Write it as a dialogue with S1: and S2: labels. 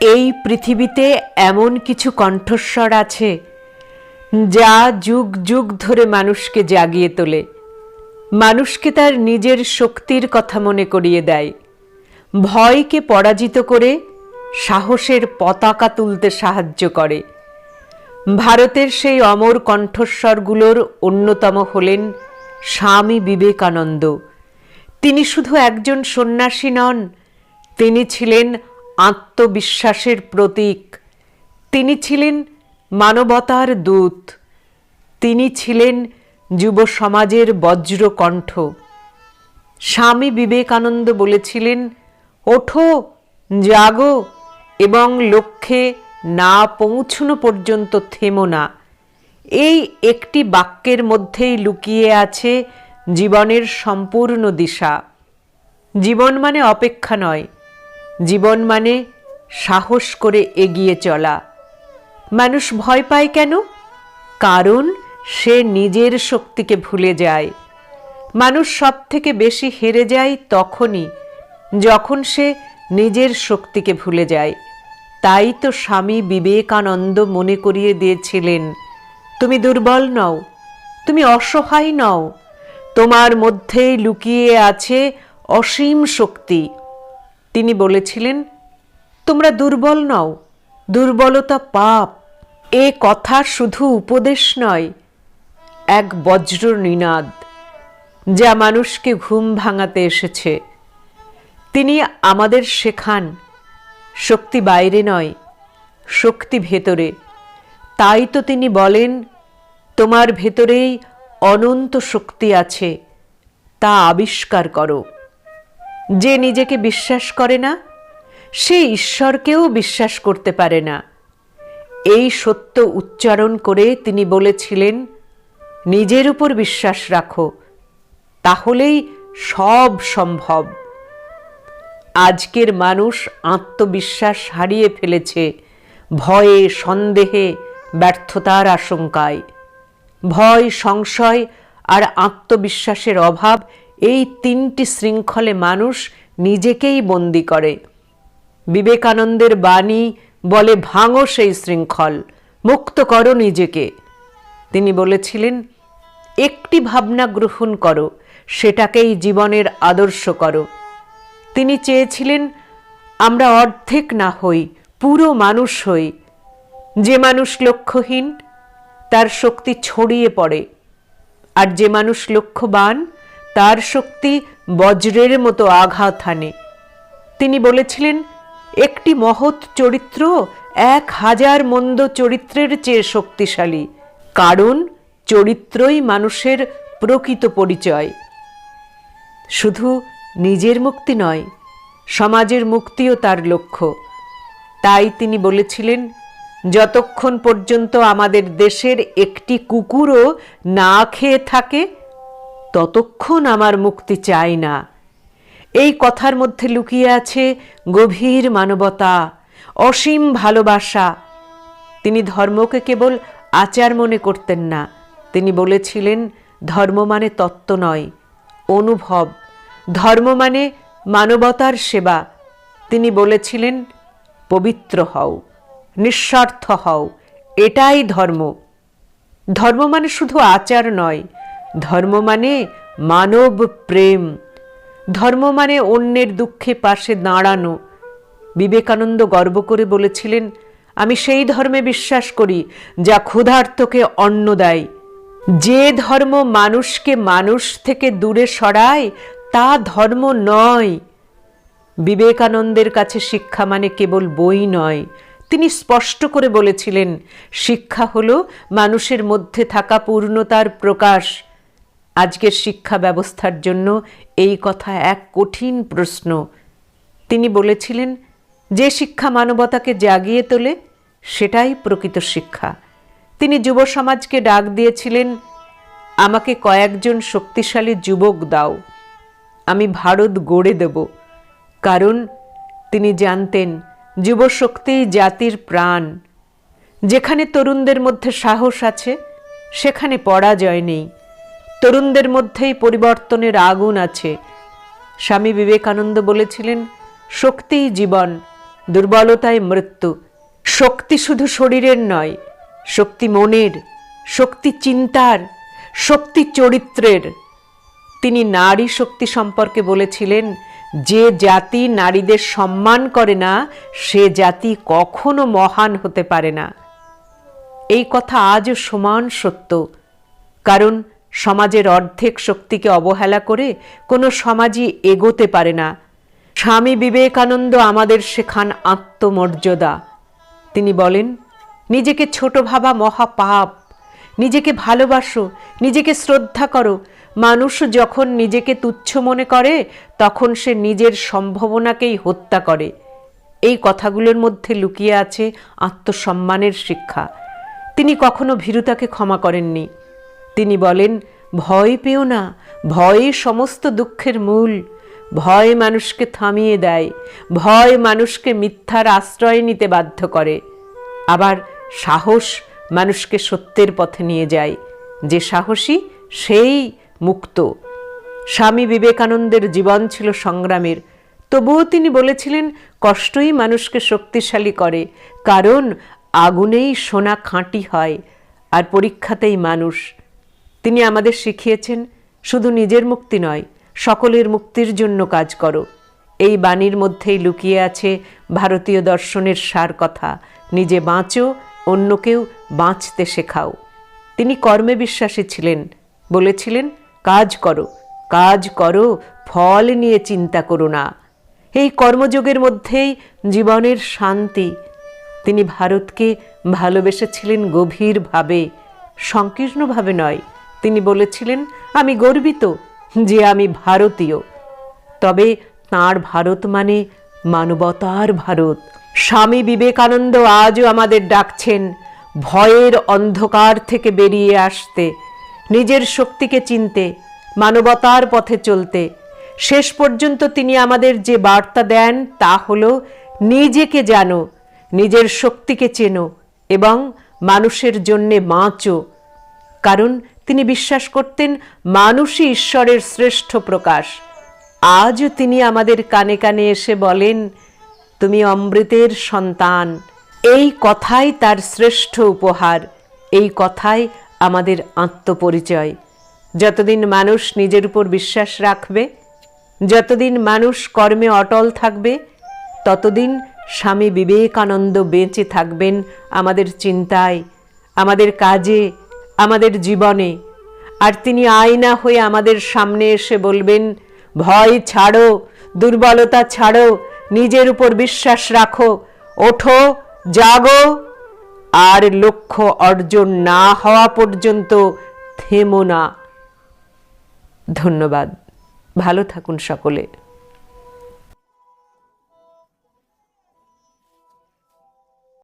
S1: এই পৃথিবীতে এমন কিছু কণ্ঠস্বর আছে যা যুগ যুগ ধরে মানুষকে জাগিয়ে তোলে। মানুষকে তার নিজের শক্তির কথা মনে করিয়ে দেয়। ভয়কে পরাজিত করে সাহসের পতাকা তুলতে সাহায্য করে। ভারতের সেই অমর কণ্ঠস্বরগুলোর অন্যতম হলেন স্বামী বিবেকানন্দ। তিনি শুধু একজন সন্ন্যাসী নন, তিনি ছিলেন আত্মবিশ্বাসের প্রতীক। তিনি ছিলেন মানবতার দূত। তিনি ছিলেন যুব সমাজের বজ্রকণ্ঠ। স্বামী বিবেকানন্দ বলেছিলেন, ওঠো, জাগো এবং লক্ষ্যে না পৌঁছনো পর্যন্ত থেমো না। এই একটি বাক্যের মধ্যেই লুকিয়ে আছে জীবনের সম্পূর্ণ দিশা। জীবন মানে অপেক্ষা নয় জীবন মানে সাহস করে এগিয়ে চলা। মানুষ ভয় পায় কেন? কারণ সে নিজের শক্তিকে ভুলে যায়। মানুষ সব থেকে বেশি হেরে যায় তখনই যখন সে নিজের শক্তিকে ভুলে যায়। তাই তো স্বামী বিবেকানন্দ মনে করিয়ে দিয়েছিলেন, তুমি দুর্বল নও, তুমি অসহায় নও, তোমার মধ্যেই লুকিয়ে আছে অসীম শক্তি। তিনি বলেছিলেন, তোমরা দুর্বল নও, দুর্বলতা পাপ, এ কথা শুধু উপদেশ নয়, এক বজ্র নিনাদ, যা মানুষকে ঘুম ভাঙাতে এসেছে। তিনি আমাদের শেখান, শক্তি বাইরে নয়, শক্তি ভেতরে। তাই তো তিনি বলেন, তোমার ভেতরেই অনন্ত শক্তি আছে, তা আবিষ্কার করো। যে নিজেকে বিশ্বাস করে না, সে ঈশ্বরকেও বিশ্বাস করতে পারে না। এই সত্য উচ্চারণ করে তিনি বলেছিলেন, নিজের উপর বিশ্বাস রাখো, তাহলেই সব সম্ভব। আজকের মানুষ আত্মবিশ্বাস হারিয়ে ফেলেছে, ভয়ে, সন্দেহে, ব্যর্থতার আশঙ্কায়। ভয়, সংশয় আর আত্মবিশ্বাসের অভাব এই তিনটি শৃঙ্খলে মানুষ নিজেকেই বন্দি করে। বিবেকানন্দের বাণী বলে ভাঙো সেই শৃঙ্খল, মুক্ত করো নিজেকে। তিনি বলেছিলেন, একটি ভাবনা গ্রহণ করো, সেটাকেই জীবনের আদর্শ করো। তিনি চেয়েছিলেন, আমরা অর্ধেক না হই, পুরো মানুষ হই। যে মানুষ লক্ষ্যহীন, তার শক্তি ছড়িয়ে পড়ে। আর যে মানুষ লক্ষ্যবান তার শক্তি বজ্রের মতো আঘাত হানে। তিনি বলেছিলেন, একটি মহৎ চরিত্র এক হাজার মন্দ চরিত্রের চেয়ে শক্তিশালী, কারণ চরিত্রই মানুষের প্রকৃত পরিচয়। শুধু নিজের মুক্তি নয়, সমাজের মুক্তিও তার লক্ষ্য। তাই তিনি বলেছিলেন, যতক্ষণ পর্যন্ত আমাদের দেশের একটি কুকুরও না খেয়ে থাকে ততক্ষণ আমার মুক্তি চাই না। এই কথার মধ্যে লুকিয়ে আছে গভীর মানবতা, অসীম ভালোবাসা। তিনি ধর্মকে কেবল আচার মনে করতেন না। তিনি বলেছিলেন, ধর্ম মানে তত্ত্ব নয়, অনুভব। ধর্ম মানে মানবতার সেবা। তিনি বলেছিলেন, পবিত্র হও, নিঃস্বার্থ হও, এটাই ধর্ম। ধর্ম মানে শুধু আচার নয় ধর্ম মানে মানব প্রেম। ধর্ম মানে অন্যের দুঃখে পাশে দাঁড়ানো। বিবেকানন্দ গর্ব করে বলেছিলেন, আমি সেই ধর্মে বিশ্বাস করি, যা ক্ষুধার্তকে অন্ন দেয়। যে ধর্ম মানুষকে মানুষ থেকে দূরে সরায়, তা ধর্ম নয়। বিবেকানন্দের কাছে শিক্ষা মানে কেবল বই নয়। তিনি স্পষ্ট করে বলেছিলেন, শিক্ষা হলো মানুষের মধ্যে থাকা পূর্ণতার প্রকাশ। আজকের শিক্ষা ব্যবস্থার জন্য এই কথা এক কঠিন প্রশ্ন। তিনি বলেছিলেন, যে শিক্ষা মানবতাকে জাগিয়ে তোলে, সেটাই প্রকৃত শিক্ষা। তিনি যুব সমাজকে ডাক দিয়েছিলেন, আমাকে কয়েকজন শক্তিশালী যুবক দাও, আমি ভারত গড়ে দেব। কারণ তিনি জানতেন যুবশক্তিই জাতির প্রাণ। যেখানে তরুণদের মধ্যে সাহস আছে, সেখানে পরাজয় নেই। তরুণদের মধ্যেই পরিবর্তনের আগুন আছে। স্বামী বিবেকানন্দ বলেছিলেন শক্তিই জীবন দুর্বলতায় মৃত্যু। শক্তি শুধু শরীরের নয়, শক্তি মনের, শক্তি চিন্তার, শক্তি চরিত্রের। তিনি নারী শক্তি সম্পর্কে বলেছিলেন, যে জাতি নারীদের সম্মান করে না, সে জাতি কখনো মহান হতে পারে না। এই কথা আজও সমান সত্য, কারণ সমাজের অর্ধেক শক্তিকে অবহেলা করে কোনো সমাজই এগোতে পারে না। স্বামী বিবেকানন্দ আমাদের শেখান আত্মমর্যাদা। তিনি বলেন, নিজেকে ছোট ভাবা মহাপাপ। নিজেকে ভালোবাসো, নিজেকে শ্রদ্ধা করো। মানুষ যখন নিজেকে তুচ্ছ মনে করে, তখন সে নিজের সম্ভাবনাকেই হত্যা করে। এই কথাগুলোর মধ্যে লুকিয়ে আছে আত্মসম্মানের শিক্ষা। তিনি কখনো ভীরুতাকে ক্ষমা করেননি। তিনি বলেন, ভয় পেও না ভয়ই সমস্ত দুঃখের মূল। ভয় মানুষকে থামিয়ে দেয়, ভয় মানুষকে মিথ্যার আশ্রয় নিতে বাধ্য করে। আবার সাহস মানুষকে সত্যের পথে নিয়ে যায়। যে সাহসী, সেই মুক্ত। স্বামী বিবেকানন্দের জীবন ছিল সংগ্রামের। তবুও তিনি বলেছিলেন, কষ্টই মানুষকে শক্তিশালী করে, কারণ আগুনেই সোনা খাঁটি হয়, আর পরীক্ষাতেই মানুষ। তিনি আমাদের শিখিয়েছেন, শুধু নিজের মুক্তি নয়, সকলের মুক্তির জন্য কাজ করো। এই বাণীর মধ্যেই লুকিয়ে আছে ভারতীয় দর্শনের সার কথা, নিজে বাঁচো, অন্যকেও বাঁচতে শেখাও। তিনি কর্মে বিশ্বাসী ছিলেন, বলেছিলেন, কাজ করো কাজ করো, ফল নিয়ে চিন্তা করো না। এই কর্মযোগের মধ্যেই জীবনের শান্তি। তিনি ভারতকে ভালোবেসেছিলেন গভীরভাবে, সংকীর্ণভাবে নয় তিনি বলেছিলেন, আমি গর্বিত যে আমি ভারতীয়। তবে তাঁর ভারত মানে মানবতার ভারত। স্বামী বিবেকানন্দ আজও আমাদের ডাকছেন ভয়ের অন্ধকার থেকে বেরিয়ে আসতে, নিজের শক্তিকে চিনতে, মানবতার পথে চলতে। শেষ পর্যন্ত তিনি আমাদের যে বার্তা দেন তা হল, নিজেকে জানো, নিজের শক্তিকে চেনো এবং মানুষের জন্যে বাঁচো। কারণ তিনি বিশ্বাস করতেন মানুষই ঈশ্বরের শ্রেষ্ঠ প্রকাশ। আজও তিনি আমাদের কানে কানে এসে বলেন, তুমি অমৃতের সন্তান। এই কথাই তার শ্রেষ্ঠ উপহার। এই কথাই আমাদের আত্মপরিচয়। যতদিন মানুষ নিজের উপর বিশ্বাস রাখবে, যতদিন মানুষ কর্মে অটল থাকবে, ততদিন স্বামী বিবেকানন্দ বেঁচে থাকবেন আমাদের চিন্তায়, আমাদের কাজে আমাদের জীবনে। আর তিনি আয়না হয়ে আমাদের সামনে এসে বলবেন, ভয় ছাড়ো, দুর্বলতা ছাড়ো, নিজের উপর বিশ্বাস রাখো, ওঠো, জাগো। আর লক্ষ্য অর্জন না হওয়া পর্যন্ত থেমো না। ধন্যবাদ। ভালো থাকুন সকলে।